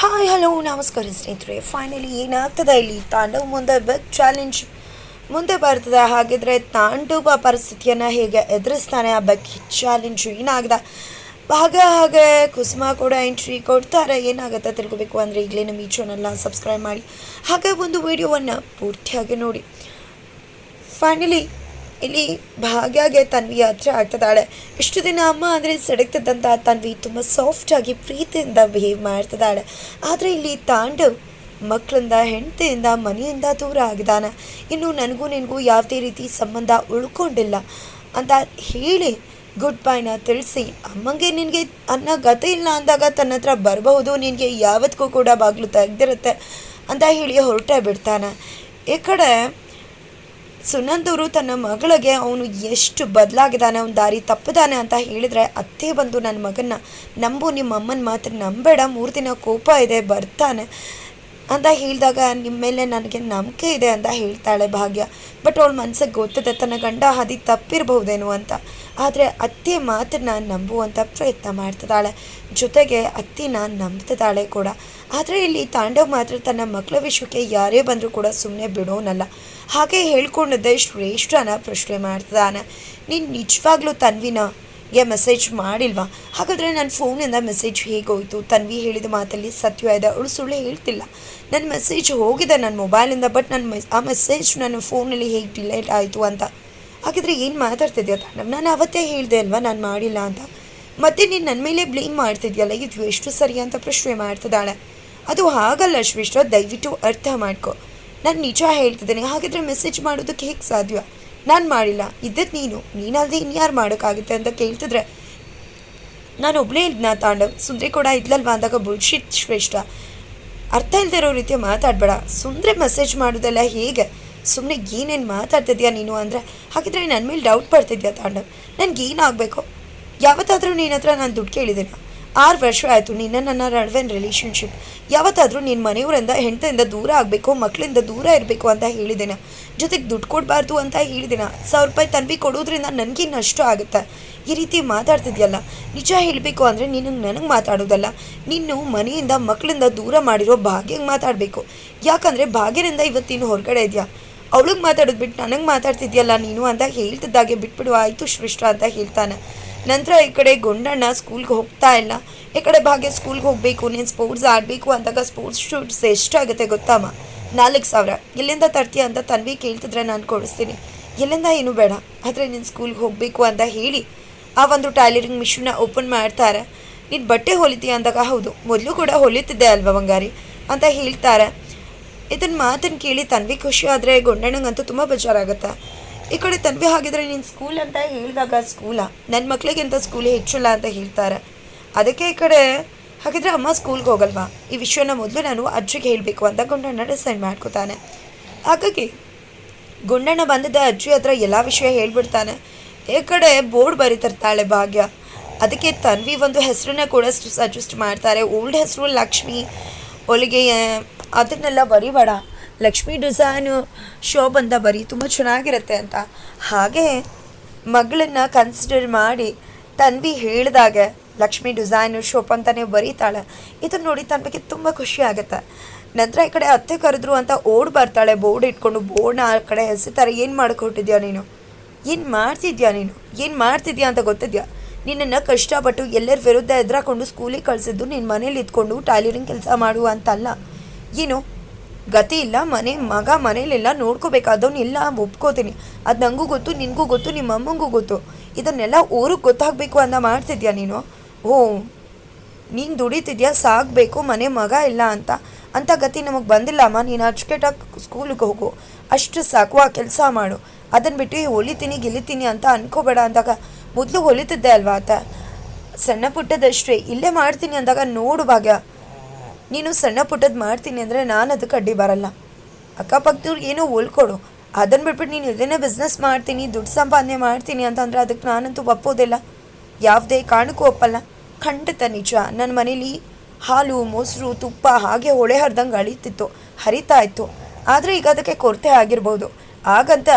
Hi hello ನಮಸ್ಕಾರ ಸ್ನೇಹಿತರೆ. Finally ಏನಾಗ್ತದೆ ಇಲ್ಲಿ? ತಾಂಡವ್ ಮುಂದೆ ಬಿಗ್ ಚಾಲೆಂಜ್ ಮುಂದೆ ಬರ್ತದೆ. ಹಾಗಿದ್ರೆ ತಾಂಡವ ಪರಿಸ್ಥಿತಿಯನ್ನು ಹೇಗೆ ಎದುರಿಸ್ತಾನೆ ಆ ಬಿಗ್ ಚಾಲೆಂಜ್ ಏನಾಗಿದೆ? ಹಾಗೆ ಹಾಗೆ ಕುಸುಮ ಕೂಡ ಎಂಟ್ರಿ ಕೊಡ್ತಾರೆ. ಏನಾಗುತ್ತೆ ತಿಳ್ಕೊಬೇಕು ಅಂದರೆ ಈಗಲೇ ನಮ್ಮ ಈ ಚಾನಲ್ನ ಸಬ್ಸ್ಕ್ರೈಬ್ ಮಾಡಿ. ಹಾಗೆ ಒಂದು ವಿಡಿಯೋವನ್ನು ಪೂರ್ತಿಯಾಗಿ ನೋಡಿ. ಫೈನಲಿ ಇಲ್ಲಿ ಭಾಗ್ಯಾಗೆ ತನ್ವಿ ಹತ್ರ ಆಗ್ತದಾಳೆ ಇಷ್ಟು ದಿನ ಅಮ್ಮ ಅಂದರೆ ಸಡಗ್ತದಂತ ತನ್ವಿ ತುಂಬ ಸಾಫ್ಟಾಗಿ ಪ್ರೀತಿಯಿಂದ ಬಿಹೇವ್ ಮಾಡ್ತಿದ್ದಾಳೆ. ಆದರೆ ಇಲ್ಲಿ ತಾಂಡವ್ ಮಕ್ಕಳಿಂದ, ಹೆಂಡತಿಯಿಂದ, ಮನೆಯಿಂದ ದೂರ ಆಗಿದ್ದಾನೆ. ಇನ್ನು ನನಗೂ ನಿನಗೂ ಯಾವುದೇ ರೀತಿ ಸಂಬಂಧ ಉಳ್ಕೊಂಡಿಲ್ಲ ಅಂತ ಹೇಳಿ ಗುಡ್ ಬೈನ ತಿಳಿಸಿ, ಅಮ್ಮಂಗೆ ನಿನಗೆ ಅನ್ನ ಗತೆ ಇಲ್ಲ ಅಂದಾಗ ತನ್ನ ಹತ್ರ ಬರಬಹುದು, ನಿನಗೆ ಯಾವತ್ತಿಗೂ ಕೂಡ ಬಾಗಿಲು ತೆಗೆದಿರುತ್ತೆ ಅಂತ ಹೇಳಿ ಹೊರಟೇ ಬಿಡ್ತಾನೆ. ಈ ಕಡೆ ಸುನಂದೂರು ತನ್ನ ಮಗಳಿಗೆ ಅವನು ಎಷ್ಟು ಬದಲಾಗಿದ್ದಾನೆ, ಅವನ ದಾರಿ ತಪ್ಪದಾನೆ ಅಂತ ಹೇಳಿದರೆ ಅತ್ತೆ ಬಂದು ನನ್ನ ಮಗನ್ನ ನಂಬು ನಿಮ್ಮ ಅಮ್ಮನ ಮಾತ್ರ ನಂಬೇಡ, ಮೂರು ದಿನ ಕೋಪ ಇದೆ, ಬರ್ತಾನೆ. ಅಂತ ಹೇಳಿದಾಗ ನಿಮ್ಮ ಮೇಲೆ ನನಗೆ ನಂಬಿಕೆ ಇದೆ ಅಂತ ಹೇಳ್ತಾಳೆ ಭಾಗ್ಯ. ಬಟ್ ಅವಳ ಮನಸ್ಸಿಗೆ ಗೊತ್ತದೆ, ತನ್ನ ಗಂಡ ಹಾದಿ ತಪ್ಪಿರಬಹುದೇನೋ ಅಂತ. ಆದರೆ ಅತ್ತೆ ಮಾತನ್ನ ನಂಬುವಂಥ ಪ್ರಯತ್ನ ಮಾಡ್ತಿದ್ದಾಳೆ. ಜೊತೆಗೆ ಅತ್ತಿನ ನಂಬ್ತಿದ್ದಾಳೆ ಕೂಡ. ಆದರೆ ಇಲ್ಲಿ ತಾಂಡವ್ ಮಾತ್ರ ತನ್ನ ಮಕ್ಕಳ ವಿಷಯಕ್ಕೆ ಯಾರೇ ಬಂದರೂ ಕೂಡ ಸುಮ್ಮನೆ ಬಿಡೋನಲ್ಲ. ಹಾಗೆ ಹೇಳ್ಕೊಂಡಿದ್ದೆ ಶ್ರೇಷ್ಠನ ಪ್ರಶ್ನೆ ಮಾಡ್ತಿದ್ದಾನೆ. ನೀನು ನಿಜವಾಗ್ಲೂ ತನ್ವಿನ? ಗೆ ಮೆಸೇಜ್ ಮಾಡಿಲ್ವಾ? ಹಾಗಾದರೆ ನನ್ನ ಫೋನಿಂದ ಮೆಸೇಜ್ ಹೇಗೋಯಿತು? ತನ್ವಿ ಹೇಳಿದ ಮಾತಲ್ಲಿ ಸತ್ಯ ಇದೆ ಅವಳು ಸುಳ್ಳು ಹೇಳ್ತಿಲ್ಲ. ನನ್ನ ಮೆಸೇಜ್ ಹೋಗಿದೆ ನನ್ನ ಮೊಬೈಲಿಂದ ಬಟ್ ನನ್ನ ಮೆಸ್ ಆ ಮೆಸೇಜ್ ನನ್ನ ಫೋನಲ್ಲಿ ಹೇಗೆ ಡಿಲೇಟ್ ಆಯಿತು ಅಂತ. ಹಾಗಿದ್ರೆ ಏನು ಮಾತಾಡ್ತಿದ್ಯಾ ತಾಂಡವ್? ನಾನು ಅವತ್ತೇ ಹೇಳಿದೆ ಅಲ್ವಾ ನಾನು ಮಾಡಿಲ್ಲ ಅಂತ. ಮತ್ತೆ ನೀನು ನನ್ನ ಮೇಲೆ ಬ್ಲೇಮ್ ಮಾಡ್ತಿದ್ಯಲ್ಲ? ಇದು ಎಷ್ಟು ಸರಿ ಅಂತ ಪ್ರಶ್ನೆ ಮಾಡ್ತಿದ್ದಾಳೆ. ಅದು ಹಾಗಲ್ಲ ಶ್ರೇಷ್ಠ, ದಯವಿಟ್ಟು ಅರ್ಥ ಮಾಡ್ಕೊ. ನಾನು ನಿಜ ಹೇಳ್ತಿದ್ದೇನೆ. ಹಾಗಿದ್ರೆ ಮೆಸೇಜ್ ಮಾಡೋದಕ್ಕೆ ಹೇಗೆ ಸಾಧ್ಯ? ನಾನು ಮಾಡಿಲ್ಲ. ಇದ್ದದ್ದು ನೀನು. ನೀನಲ್ಲದೆ ಇನ್ಯಾರು ಮಾಡೋಕ್ಕಾಗುತ್ತೆ ಅಂತ ಕೇಳ್ತಿದ್ರೆ, ನಾನು ಒಬ್ಬಳೇ ಇದ್ನ ತಾಂಡವ್. ಸುಂದ್ರಿ ಕೂಡ ಇದ್ಲಲ್ವಾ ಅಂದಾಗ ಬುಲ್ಶಿಟ್ ಶ್ರೇಷ್ಠ. ಅರ್ಥ ಇಲ್ಲದೆ ಇರೋ ರೀತಿ ಮಾತಾಡಬೇಡ. ಸುಂದ್ರೆ ಮೆಸೇಜ್ ಮಾಡೋದೆಲ್ಲ ಹೇಗೆ? ಸುಮ್ಮನೆ ಏನೇನು ಮಾತಾಡ್ತಿದ್ಯಾ ನೀನು ಅಂದರೆ, ಹಾಗಿದ್ರೆ ನನ್ನ ಮೇಲೆ ಡೌಟ್ ಪಡ್ತಿದ್ಯಾ ತಾಂಡವ್? ನನಗೇನಾಗಬೇಕು? ಯಾವತ್ತಾದರೂ ನಿನ್ನ ಹತ್ರ ನಾನು ದುಡ್ಡು ಕೇಳಿದ್ದೀನ ಆರು ವರ್ಷ ಆಯಿತು. ನಿನ್ನ ನನ್ನ ನಡುವಿನ ರಿಲೇಷನ್ಶಿಪ್ ಯಾವತ್ತಾದರೂ ನಿನ್ನ ಮನೆಯವರಿಂದ, ಹೆಂಡತಿಯಿಂದ ದೂರ ಆಗಬೇಕು, ಮಕ್ಕಳಿಂದ ದೂರ ಇರಬೇಕು ಅಂತ ಹೇಳಿದ್ದೇನೆ. ಜೊತೆಗೆ ದುಡ್ಡು ಕೊಡಬಾರ್ದು ಅಂತ ಹೇಳಿದ್ದೀನ. ಸಾವಿರ ರೂಪಾಯಿ ತನ್ವಿ ಕೊಡೋದ್ರಿಂದ ನನಗೆ ನಷ್ಟ ಆಗುತ್ತೆ. ಈ ರೀತಿ ಮಾತಾಡ್ತಿದ್ಯಲ್ಲ. ನಿಜ ಹೇಳಬೇಕು ಅಂದರೆ ನಿನಗೆ ನನಗೆ ಮಾತಾಡೋದಲ್ಲ. ನೀನು ಮನೆಯಿಂದ, ಮಕ್ಕಳಿಂದ ದೂರ ಮಾಡಿರೋ ಭಾಗ್ಯಂಗೆ ಮಾತಾಡಬೇಕು. ಯಾಕಂದರೆ ಭಾಗ್ಯದಿಂದ ಇವತ್ತು ನೀನು ಹೊರಗಡೆ ಇದೆಯಾ? ಅವಳಿಗೆ ಮಾತಾಡೋದು ಬಿಟ್ಟು ನನಗೆ ಮಾತಾಡ್ತಿದ್ಯಲ್ಲ ನೀನು ಅಂತ ಹೇಳ್ತಿದ್ದಾಗೆ ಬಿಟ್ಬಿಡು. ಆಯಿತು ಶ್ರೇಷ್ಠ ಅಂತ ಹೇಳ್ತಾನೆ. ನಂತರ ಈ ಕಡೆ ಗುಂಡಣ್ಣ ಸ್ಕೂಲ್ಗೆ ಹೋಗ್ತಾ ಇಲ್ಲ. ಈ ಕಡೆ ಭಾಗ್ಯ ಸ್ಕೂಲ್ಗೆ ಹೋಗಬೇಕು, ನೀನು ಸ್ಪೋರ್ಟ್ಸ್ ಆಡಬೇಕು ಅಂದಾಗ ಸ್ಪೋರ್ಟ್ಸ್ ಶೂಟ್ಸ್ ಎಷ್ಟಾಗುತ್ತೆ ಗೊತ್ತಮ್ಮ? ನಾಲ್ಕು ಸಾವಿರ. ಎಲ್ಲಿಂದ ತರ್ತೀಯ ಅಂತ ತನ್ವಿ ಕೇಳ್ತಿದ್ರೆ ನಾನು ಕೊಡಿಸ್ತೀನಿ. ಎಲ್ಲಿಂದ ಏನು ಬೇಡ. ಆದರೆ ನೀನು ಸ್ಕೂಲ್ಗೆ ಹೋಗಬೇಕು ಅಂತ ಹೇಳಿ ಆ ಒಂದು ಟೈಲರಿಂಗ್ ಮಿಷಿನ್ನ ಓಪನ್ ಮಾಡ್ತಾರೆ. ನೀನು ಬಟ್ಟೆ ಹೊಲಿತೀಯ ಅಂದಾಗ ಹೌದು, ಮೊದಲು ಕೂಡ ಹೊಲಿತಿದ್ದೆ ಅಲ್ವಾ ಬಂಗಾರಿ? ಅಂತ ಹೇಳ್ತಾರೆ. ಇದನ್ನ ಮಾತನ್ನು ಕೇಳಿ ತನ್ವಿ ಖುಷಿ, ಆದರೆ ಗೊಂಡಣ್ಣಂಗಂತೂ ತುಂಬ ಬೇಜಾರಾಗುತ್ತೆ? ಈ ಕಡೆ ತನ್ವಿ ಹಾಗಿದ್ರೆ ನೀನು ಸ್ಕೂಲ್ ಅಂತ ಹೇಳಿದಾಗ ಸ್ಕೂಲ ನನ್ನ ಮಕ್ಕಳಿಗಿಂತ ಸ್ಕೂಲ್ ಹೆಚ್ಚಿಲ್ಲ ಅಂತ ಹೇಳ್ತಾರೆ. ಅದಕ್ಕೆ ಈ ಕಡೆ ಹಾಗಿದ್ರೆ ಅಮ್ಮ ಸ್ಕೂಲ್ಗೆ ಹೋಗಲ್ವಾ? ಈ ವಿಷಯನ ಮೊದಲು ನಾನು ಅಜ್ಜಿಗೆ ಹೇಳಬೇಕು ಅಂತ ಗುಂಡಣ್ಣ ಡಿಸೈಡ್ ಮಾಡ್ಕೋತಾನೆ. ಹಾಗಾಗಿ ಗುಂಡಣ್ಣ ಬಂದಿದ್ದ ಅಜ್ಜಿ ಹತ್ರ ಎಲ್ಲ ವಿಷಯ ಹೇಳ್ಬಿಡ್ತಾನೆ. ಈ ಕಡೆ ಬೋರ್ಡ್ ಬರೀತಿರ್ತಾಳೆ ಭಾಗ್ಯ. ಅದಕ್ಕೆ ತನ್ವಿ ಒಂದು ಹೆಸರನ್ನ ಕೂಡ ಸಜೆಸ್ಟ್ ಮಾಡ್ತಾರೆ. ಓಲ್ಡ್ ಹೆಸರು ಲಕ್ಷ್ಮಿ, ಹೊಲಿಗೆ ಅದನ್ನೆಲ್ಲ ಬರಿಬೇಡ. ಲಕ್ಷ್ಮಿ ಡಿಸೈನು ಶೋ ಬಂದ ಬರೀ ತುಂಬ ಚೆನ್ನಾಗಿರುತ್ತೆ ಅಂತ. ಹಾಗೆ ಮಗಳನ್ನು ಕನ್ಸಿಡರ್ ಮಾಡಿ ತನ್ವಿ ಹೇಳಿದಾಗೆ, ಲಕ್ಷ್ಮಿ ಡಿಸೈನು ಶೋಪ್ ಅಂತಲೇ ಬರೀತಾಳೆ. ಇದನ್ನು ನೋಡಿ ತನ್ವಿಗೆ ತುಂಬ ಖುಷಿ ಆಗುತ್ತೆ. ನಂತರ ಈ ಕಡೆ ಅತ್ತೆ ಕರೆದ್ರು ಅಂತ ಓಡ್ ಬರ್ತಾಳೆ, ಬೋರ್ಡ್ ಇಟ್ಕೊಂಡು ಬೋರ್ಡ್ನ ಆ ಕಡೆ ಹೆಸರ್ತಾರೆ ಏನು ಮಾಡಿಕೊಟ್ಟಿದ್ಯಾ ನೀನು? ಏನು ಮಾಡ್ತಿದ್ಯಾ ನೀನು? ಏನು ಮಾಡ್ತಿದ್ಯಾ ಅಂತ ಗೊತ್ತಿದ್ಯಾ? ನಿನ್ನನ್ನು ಕಷ್ಟಪಟ್ಟು ಎಲ್ಲರ ವಿರುದ್ಧ ಎದುರಾಕೊಂಡು ಸ್ಕೂಲಿಗೆ ಕಳಿಸಿದ್ದು ನಿನ್ನ ಮನೇಲಿ ಇದ್ಕೊಂಡು ಟೈಲರಿಂಗ್ ಕೆಲಸ ಮಾಡು ಅಂತಲ್ಲ. ಏನು? ಗತಿ ಇಲ್ಲ, ಮನೆ, ಮಗ ಮನೇಲೆಲ್ಲ ನೋಡ್ಕೋಬೇಕಾದವ್ನು ಇಲ್ಲ ಒಪ್ಕೋತೀನಿ. ಅದು ನನಗೂ ಗೊತ್ತು, ನಿನಗೂ ಗೊತ್ತು ನಿಮ್ಮ ಅಮ್ಮಂಗೂ ಗೊತ್ತು. ಇದನ್ನೆಲ್ಲ ಊರಿಗೆ ಗೊತ್ತಾಗಬೇಕು ಅಂತ ಮಾಡ್ತಿದ್ಯಾ ನೀನು? ಓ ನೀನು ದುಡಿತಿದ್ಯಾ ಸಾಕಬೇಕು ಮನೆ, ಮಗ ಇಲ್ಲ ಅಂತ. ಅಂಥ ಗತಿ ನಮಗೆ ಬಂದಿಲ್ಲಮ್ಮ ನೀನು ಅಚ್ಚುಕೆಟ್ಟಾಗಿ ಸ್ಕೂಲಿಗೆ ಹೋಗು. ಅಷ್ಟು ಸಾಕು, ಆ ಕೆಲಸ ಮಾಡು. ಅದನ್ನು ಬಿಟ್ಟು ಹೊಲಿತೀನಿ, ಗೆಲಿತೀನಿ ಅಂತ ಅನ್ಕೋಬೇಡ ಅಂದಾಗ, ಮೊದಲು ಹೊಲಿತಿದ್ದೆ ಅಲ್ವಾ ಆತ? ಸಣ್ಣ ಪುಟ್ಟದಷ್ಟೇ. ಇಲ್ಲೇ ಮಾಡ್ತೀನಿ ಅಂದಾಗ ನೋಡು ಭಾಗ್ಯ. ನೀನು ಸಣ್ಣ ಪುಟ್ಟದ್ದು ಮಾಡ್ತೀನಿ ಅಂದರೆ ನಾನು ಅದಕ್ಕೆ ಅಡ್ಡಿ ಬರಲ್ಲ. ಅಕ್ಕಪಕ್ಕದವ್ರಿಗೆ ಏನೋ ಹೊಲ್ಕೊಡು. ಅದನ್ನು ಬಿಟ್ಬಿಟ್ಟು ನೀನು ಇದನ್ನೇ ಬಿಸ್ನೆಸ್ ಮಾಡ್ತೀನಿ, ದುಡ್ಡು ಸಂಪಾದನೆ ಮಾಡ್ತೀನಿ ಅಂತಂದ್ರೆ ಅದಕ್ಕೆ ನಾನಂತೂ ಒಪ್ಪೋದಿಲ್ಲ. ಯಾವುದೇ ಕಾರಣಕ್ಕೂ ಒಪ್ಪಲ್ಲ. ಖಂಡಿತ ನಿಜ. ನನ್ನ ಮನೇಲಿ ಹಾಲು, ಮೊಸರು, ತುಪ್ಪ ಹಾಗೆ ಹೊಳೆ ಹರಿದಂಗೆ ಅಳಿತಿತ್ತು. ಹರಿತಾ ಇತ್ತು. ಆದರೆ ಈಗ ಅದಕ್ಕೆ ಕೊರತೆ ಆಗಿರ್ಬೋದು. ಹಾಗಂತ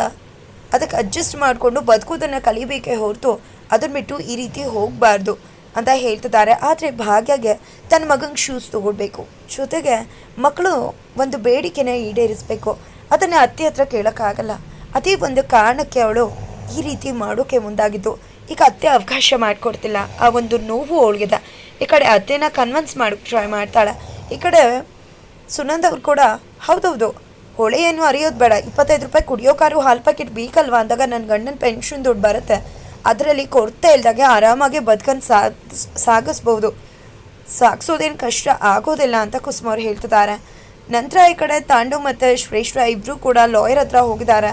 ಅದಕ್ಕೆ ಅಡ್ಜಸ್ಟ್ ಮಾಡಿಕೊಂಡು ಬದುಕೋದನ್ನು ಕಲಿಬೇಕೇ ಹೊರತು ಅದನ್ನ ಬಿಟ್ಟು ಈ ರೀತಿ ಹೋಗಬಾರ್ದು. ಅಂತ ಹೇಳ್ತಿದ್ದಾರೆ. ಆದರೆ ಭಾಗ್ಯಗೆ ತನ್ನ ಮಗಂಗೆ ಶೂಸ್ ತೊಗೊಡ್ಬೇಕು. ಜೊತೆಗೆ ಮಕ್ಕಳು ಒಂದು ಬೇಡಿಕೆನ ಈಡೇರಿಸಬೇಕು. ಅದನ್ನು ಅತ್ತೆ ಹತ್ರ ಕೇಳೋಕ್ಕಾಗಲ್ಲ. ಅದೇ ಒಂದು ಕಾರಣಕ್ಕೆ ಅವಳು ಈ ರೀತಿ ಮಾಡೋಕ್ಕೆ ಮುಂದಾಗಿದ್ದು. ಈಗ ಅತ್ತೆ ಅವಕಾಶ ಮಾಡಿಕೊಡ್ತಿಲ್ಲ. ಆ ಒಂದು ನೋವು ಅವಳಿಗಿದೆ. ಈ ಕಡೆ ಅತ್ತೆನ ಕನ್ವಿನ್ಸ್ ಮಾಡೋಕ್ಕೆ ಟ್ರೈ ಮಾಡ್ತಾಳೆ. ಈ ಕಡೆ ಸುನಂದ್ ಅವ್ರು ಕೂಡ, ಹೌದೌದು ಹೊಳೆ ಏನು ಅರಿಯೋದು ಬೇಡ. ಇಪ್ಪತ್ತೈದು ರೂಪಾಯಿ ಕುಡಿಯೋಕಾರು ಹಾಲು ಪ್ಯಾಕೆಟ್ ಬೇಕಲ್ವಾ? ಅಂದಾಗ ನನ್ನ ಗಂಡನ ಪೆನ್ಷನ್ ದುಡ್ಡು ಬರುತ್ತೆ. ಅದರಲ್ಲಿ ಕೊರತೆ ಇಲ್ದಾಗೆ ಆರಾಮಾಗಿ ಬದುಕನ್ನು ಸಾಗಿಸ್ ಸಾಗಿಸ್ಬೋದು. ಸಾಗಿಸೋದೇನು ಕಷ್ಟ ಆಗೋದಿಲ್ಲ ಅಂತ ಕುಸುಮ ಅವ್ರು ಹೇಳ್ತಿದ್ದಾರೆ. ನಂತರ ಈ ಕಡೆ ತಾಂಡವ್ ಮತ್ತು ಶ್ರೇಷ್ಠ ಇಬ್ಬರು ಕೂಡ ಲಾಯರ್ ಹತ್ರ ಹೋಗಿದ್ದಾರೆ.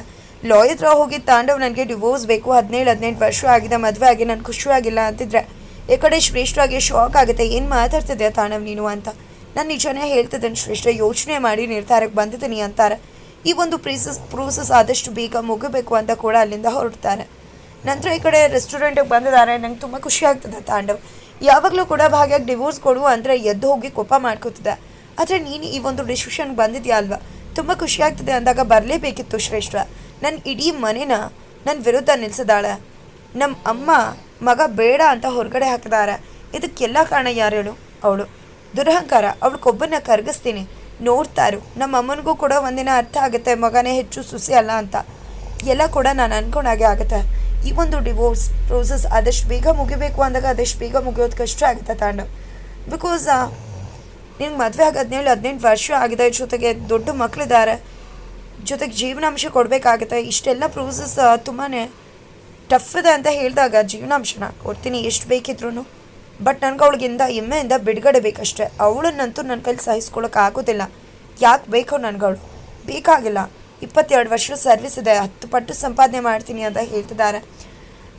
ಲಾಯರ್ ಹತ್ರ ಹೋಗಿ ತಾಂಡವ್ ನನಗೆ ಡಿವೋರ್ಸ್ ಬೇಕು, ಹದಿನೇಳು ಹದಿನೆಂಟು ವರ್ಷ ಆಗಿದೆ, ಮದುವೆ ಆಗಿ ನಾನು ಖುಷಿಯಾಗಿಲ್ಲ ಅಂತಿದ್ರೆ ಈ ಕಡೆ ಶ್ರೇಷ್ಠವಾಗಿ ಶಾಕ್ ಆಗುತ್ತೆ, ಏನು ಮಾತಾಡ್ತಿದ್ದೆ ತಾಂಡವ್ ನೀನು ಅಂತ. ನಾನು ನಿಜನೇ ಹೇಳ್ತಿದ್ದೇನೆ, ಶ್ರೇಷ್ಠ ಯೋಚನೆ ಮಾಡಿ ನಿರ್ಧಾರಕ್ಕೆ ಬಂದಿದ್ದೀನಿ ಅಂತಾರೆ. ಈ ಒಂದು ಪ್ರೀಸಸ್ ಪ್ರೋಸೆಸ್ ಆದಷ್ಟು ಬೇಗ ಮುಗಬೇಕು ಅಂತ ಕೂಡ ಅಲ್ಲಿಂದ ಹೊರಡ್ತಾರೆ. ನಂತರ ಈ ಕಡೆ ರೆಸ್ಟೋರೆಂಟಿಗೆ ಬಂದಿದ್ದಾರೆ. ನಂಗೆ ತುಂಬ ಖುಷಿ ಆಗ್ತದೆ ತಾಂಡವ್ ಯಾವಾಗಲೂ ಕೂಡ ಭಾಗ್ಯಾಗಿ ಡಿವೋರ್ಸ್ ಕೊಡು ಅಂದರೆ ಎದ್ದು ಹೋಗಿ ಕೋಪ ಮಾಡ್ಕೋತಿದ್ದೆ ಆದರೆ ನೀನು ಈ ಒಂದು ಡಿಸಿಷನ್ಗೆ ಬಂದಿದ್ಯಾ ಅಲ್ವಾ? ತುಂಬ ಖುಷಿ ಆಗ್ತದೆ ಅಂದಾಗ ಬರಲೇಬೇಕಿತ್ತು ಶ್ರೇಷ್ಠ. ನನ್ನ ಇಡೀ ಮನೇನ ನನ್ನ ವಿರುದ್ಧ ನಿಲ್ಸಿದಾಳೆ. ನಮ್ಮ ಅಮ್ಮ ಮಗ ಬೇಡ ಅಂತ ಹೊರಗಡೆ ಹಾಕಿದಾರೆ ಇದಕ್ಕೆಲ್ಲ ಕಾರಣ ಯಾರು ಹೇಳು ಅವಳು. ದುರಹಂಕಾರ. ಅವಳು ಕೊಬ್ಬನ್ನ ಕರಗಿಸ್ತೀನಿ. ನೋಡ್ತಾರು ನಮ್ಮ ಅಮ್ಮನಿಗೂ ಕೂಡ ಒಂದಿನ ಅರ್ಥ ಆಗುತ್ತೆ. ಮಗನೇ ಹೆಚ್ಚು ಸುಸಿ ಅಲ್ಲ ಅಂತ. ಎಲ್ಲ ಕೂಡ ನಾನು ಅನ್ಕೊಂಡಾಗೆ ಆಗುತ್ತೆ. ಈ ಒಂದು ಡಿವೋರ್ಸ್ ಪ್ರೋಸೆಸ್ ಆದಷ್ಟು ಬೇಗ ಮುಗಿಬೇಕು ಅಂದಾಗ ಆದಷ್ಟು ಬೇಗ ಮುಗಿಯೋದು ಕಷ್ಟ ಆಗುತ್ತೆ ತಾಂಡ. ಬಿಕಾಸ್ ನಿನ್ಗೆ ಮದುವೆ ಆಗಿ ಹದಿನೇಳು, ಹದಿನೆಂಟು ವರ್ಷ ಆಗಿದೆ, ಜೊತೆಗೆ ದೊಡ್ಡ ಮಕ್ಕಳಿದ್ದಾರೆ ಜೊತೆಗೆ ಜೀವನಾಂಶ ಕೊಡಬೇಕಾಗುತ್ತೆ, ಇಷ್ಟೆಲ್ಲ ಪ್ರೋಸೆಸ್ ತುಂಬಾ ಟಫ್ ಇದೆ ಅಂತ ಹೇಳಿದಾಗ ಜೀವನಾಂಶನ ಕೊಡ್ತೀನಿ, ಎಷ್ಟು ಬೇಕಿದ್ರು ಬಟ್ ನನಗೆ ಅವಳಿಗಿಂದ ಹೆಮ್ಮೆಯಿಂದ ಬಿಡುಗಡೆ ಬೇಕಷ್ಟೇ. ಅವಳನ್ನಂತೂ ನನ್ನ ಕೈಲಿ ಸಹಿಸ್ಕೊಳಕ್ಕೆ ಆಗೋದಿಲ್ಲ. ಯಾಕೆ ಬೇಕೋ ನನಗವಳು. ಬೇಕಾಗಿಲ್ಲ. ಇಪ್ಪತ್ತೆರಡು ವರ್ಷ ಸರ್ವಿಸ್ ಇದೆ, ಹತ್ತು ಪಟ್ಟು ಸಂಪಾದನೆ ಮಾಡ್ತೀನಿ ಅಂತ ಹೇಳ್ತಿದ್ದಾರೆ.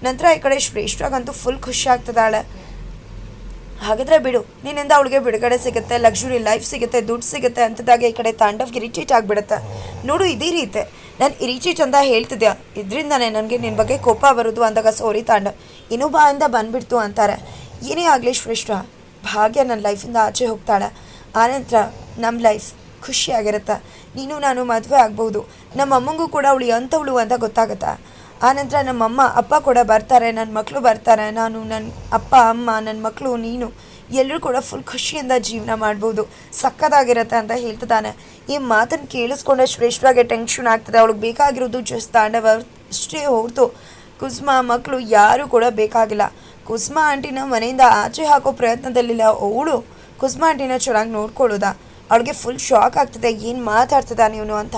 ನಂತರ ಈ ಕಡೆ ಶ್ರೇಷ್ಠವಾಗಂತೂ ಫುಲ್ ಖುಷಿ ಆಗ್ತದಾಳೆ ಹಾಗಿದ್ರೆ ಬಿಡು, ನಿನ್ನಿಂದ ಅವಳಿಗೆ ಬಿಡುಗಡೆ ಸಿಗುತ್ತೆ ಲಕ್ಸುರಿ ಲೈಫ್ ಸಿಗುತ್ತೆ, ದುಡ್ಡು ಸಿಗುತ್ತೆ ಅಂತದಾಗ ಈ ಕಡೆ ತಾಂಡವ್ ಇರಿಟೇಟ್ ಆಗಿಬಿಡುತ್ತೆ. ನೋಡು, ಇದೇ ರೀತಿ. ನಾನು ಇರಿಟೇಟ್ ಅಂತ ಹೇಳ್ತಿದ್ಯಾ? ಇದರಿಂದನೇ ನನಗೆ ನಿನ್ನ ಬಗ್ಗೆ ಕೋಪ ಬರೋದು ಅಂದಾಗ ಸಾರಿ ತಾಂಡವ್. ಇನ್ನೂ ಬಾಯಿಂದ ಬಂದ್ಬಿಡ್ತು ಅಂತಾರೆ. ಏನೇ ಆಗಲಿ ಶ್ರೇಷ್ಠ ಭಾಗ್ಯ ನನ್ನ ಲೈಫಿಂದ ಆಚೆ ಹೋಗ್ತಾಳೆ. ಆನಂತರ ನಮ್ಮ ಲೈಫ್ ಖುಷಿಯಾಗಿರುತ್ತೆ ನೀನು ನಾನು ಮದುವೆ ಆಗ್ಬೋದು ನಮ್ಮ ಅಮ್ಮಂಗೂ ಕೂಡ ಅವಳು ಅಂಥವಳು ಅಂತ ಗೊತ್ತಾಗುತ್ತಾ? ಆನಂತರ ನಮ್ಮಮ್ಮ ಅಪ್ಪ ಕೂಡ ಬರ್ತಾರೆ ನನ್ನ ಮಕ್ಕಳು ಬರ್ತಾರೆ, ನಾನು ನನ್ನ ಅಪ್ಪ, ಅಮ್ಮ ನನ್ನ ಮಕ್ಕಳು ನೀನು. ಎಲ್ಲರೂ ಕೂಡ ಫುಲ್ ಖುಷಿಯಿಂದ ಜೀವನ ಮಾಡ್ಬೋದು. ಸಕ್ಕತ್ತಾಗಿರುತ್ತೆ ಅಂತ ಹೇಳ್ತಿದ್ದಾನೆ. ಈ ಮಾತನ್ನು ಕೇಳಿಸ್ಕೊಂಡ ಶ್ರೇಷ್ಠವಾಗಿ ಟೆನ್ಷನ್ ಆಗ್ತದೆ. ಅವಳಿಗೆ ಬೇಕಾಗಿರೋದು ಜಸ್ಟ್ ತಾಂಡವ ಅಷ್ಟೇ ಹೊರತು ಕುಸುಮ ಮಕ್ಕಳು ಯಾರೂ ಕೂಡ ಬೇಕಾಗಿಲ್ಲ. ಕುಸುಮ ಆಂಟಿನ ಮನೆಯಿಂದ ಆಚೆ ಹಾಕೋ ಪ್ರಯತ್ನದಲ್ಲಿಲ್ಲ ಅವಳು. ಕುಸುಮ ಆಂಟಿನ ಚೆನ್ನಾಗಿ ನೋಡ್ಕೊಳ್ಳೋದಾ? ಅವಳಿಗೆ ಫುಲ್ ಶಾಕ್ ಆಗ್ತದೆ. ಏನು ಮಾತಾಡ್ತದ ಇವನು ಅಂತ.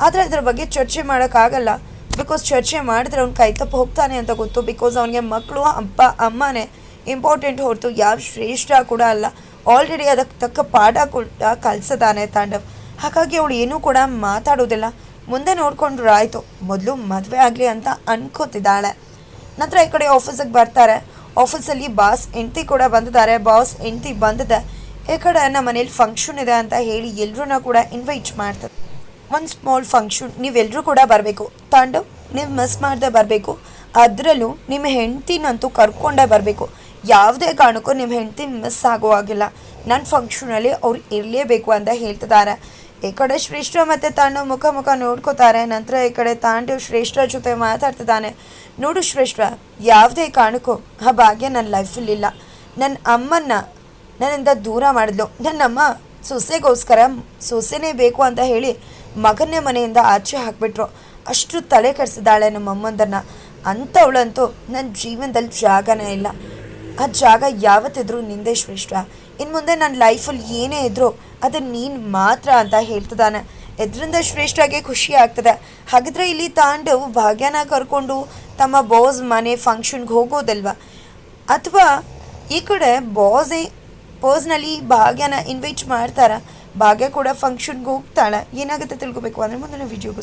ಆದರೆ ಅದರ ಬಗ್ಗೆ ಚರ್ಚೆ ಮಾಡೋಕ್ಕಾಗಲ್ಲ. ಬಿಕಾಸ್ ಚರ್ಚೆ ಮಾಡಿದ್ರೆ ಅವ್ನು ಕೈ ತಪ್ಪು ಹೋಗ್ತಾನೆ ಅಂತ ಗೊತ್ತು. ಬಿಕಾಸ್ ಅವನಿಗೆ ಮಕ್ಕಳು ಅಪ್ಪ, ಅಮ್ಮನೇ ಇಂಪಾರ್ಟೆಂಟ್ ಹೊರತು ಯಾವ ಶ್ರೇಷ್ಠ ಕೂಡ ಅಲ್ಲ. ಆಲ್ರೆಡಿ ಅದಕ್ಕೆ ತಕ್ಕ ಪಾಠ ಕೂಡ, ಕಲಿಸದಾನೆ ತಾಂಡವ್. ಹಾಗಾಗಿ ಅವಳು ಏನೂ ಕೂಡ ಮಾತಾಡೋದಿಲ್ಲ. ಮುಂದೆ ನೋಡ್ಕೊಂಡ್ರು ಆಯಿತು. ಮೊದಲು ಮದುವೆ ಆಗಲಿ ಅಂತ ಅನ್ಕೋತಿದ್ದಾಳೆ. ನಂತರ ಈ ಕಡೆ ಆಫೀಸಿಗೆ ಬರ್ತಾರೆ. ಆಫೀಸಲ್ಲಿ ಬಾಸ್ ಹೆಂಡ್ತಿ ಕೂಡ ಬಂದಿದ್ದಾರೆ. ಬಾಸ್ ಹೆಂಡ್ತಿ ಬಂದಿದೆ. ಈ ಕಡೆ ನಮ್ಮ ಮನೇಲಿ ಫಂಕ್ಷನ್ ಇದೆ ಅಂತ ಹೇಳಿ ಎಲ್ಲರೂ ಕೂಡ ಇನ್ವೈಟ್ ಮಾಡ್ತಾರೆ. ಒಂದು ಸ್ಮಾಲ್ ಫಂಕ್ಷನ್ ನೀವೆಲ್ಲರೂ ಕೂಡ ಬರಬೇಕು. ತಾಂಡವ್ ನೀವು ಮಿಸ್ ಮಾಡದೆ ಬರಬೇಕು. ಅದರಲ್ಲೂ ನಿಮ್ಮ ಹೆಂಡ್ತಿನಂತೂ ಕರ್ಕೊಂಡೇ ಬರಬೇಕು. ಯಾವುದೇ ಕಾರಣಕ್ಕೂ ನಿಮ್ಮ ಹೆಂಡ್ತಿ ಮಿಸ್ ಆಗೋ ಆಗಿಲ್ಲ ನನ್ನ ಫಂಕ್ಷನಲ್ಲಿ ಅವ್ರು ಇರಲೇಬೇಕು ಅಂತ ಹೇಳ್ತಿದ್ದಾರೆ. ಈ ಕಡೆ ಶ್ರೇಷ್ಠ ಮತ್ತು ತಾಂಡವ್ ಮುಖ ಮುಖ ನೋಡ್ಕೋತಾರೆ. ನಂತರ ಈ ಕಡೆ ತಾಂಡವ್ ಶ್ರೇಷ್ಠ ಜೊತೆ ಮಾತಾಡ್ತಿದ್ದಾನೆ. ನೋಡು ಶ್ರೇಷ್ಠ, ಯಾವುದೇ ಕಾರಣಕ್ಕೂ ಆ ಭಾಗ್ಯ ನನ್ನ ಲೈಫಲ್ಲಿಲ್ಲ ನನ್ನ ಅಮ್ಮನ್ನ ನನ್ನಿಂದ ದೂರ ಮಾಡಿದ್ಲು. ನನ್ನಮ್ಮ, ಸೊಸೆಗೋಸ್ಕರ ಸೊಸೆನೇ ಬೇಕು ಅಂತ ಹೇಳಿ ಮಗನೇ ಮನೆಯಿಂದ ಆಚೆ ಹಾಕಿಬಿಟ್ರು. ಅಷ್ಟು ತಲೆ ಕರೆಸಿದಾಳೆ ನಮ್ಮ ಅಮ್ಮಂದನ್ನ ಅಂಥವಳಂತೂ ನನ್ನ ಜೀವನದಲ್ಲಿ ಜಾಗನೇ ಇಲ್ಲ. ಆ ಜಾಗ ಯಾವತ್ತಿದ್ರೂ ನಿಂದೇ ಶ್ರೇಷ್ಠ. ಇನ್ನು ಮುಂದೆ ನನ್ನ ಲೈಫಲ್ಲಿ ಏನೇ ಇದ್ರೂ ಅದು ನೀನು ಮಾತ್ರ ಅಂತ ಹೇಳ್ತಿದ್ದಾನೆ. ಇದರಿಂದ ಶ್ರೇಷ್ಠವಾಗಿ ಖುಷಿ ಆಗ್ತದೆ. ಹಾಗಿದ್ರೆ ಇಲ್ಲಿ ತಾಂಡವು ಭಾಗ್ಯನ ಕರ್ಕೊಂಡು ತಮ್ಮ ಬಾಸ್ ಮನೆ ಫಂಕ್ಷನ್ಗೆ ಹೋಗೋದಲ್ವಾ? ಅಥವಾ ಈ ಕಡೆ ಬಾಸೇ ಪರ್ಸ್ನಲಿ ಭಾಗ್ಯನ ಇನ್ವೈಟ್ ಮಾಡ್ತಾರ ಭಾಗ್ಯ ಕೂಡ ಫಂಕ್ಷನ್ಗೆ ಹೋಗ್ತಾಳೆ ಏನಾಗುತ್ತೆ ತಿಳ್ಕೊಬೇಕು? ಅಂದರೆ ಮುಂದಿನ ವಿಡಿಯೋಗೆ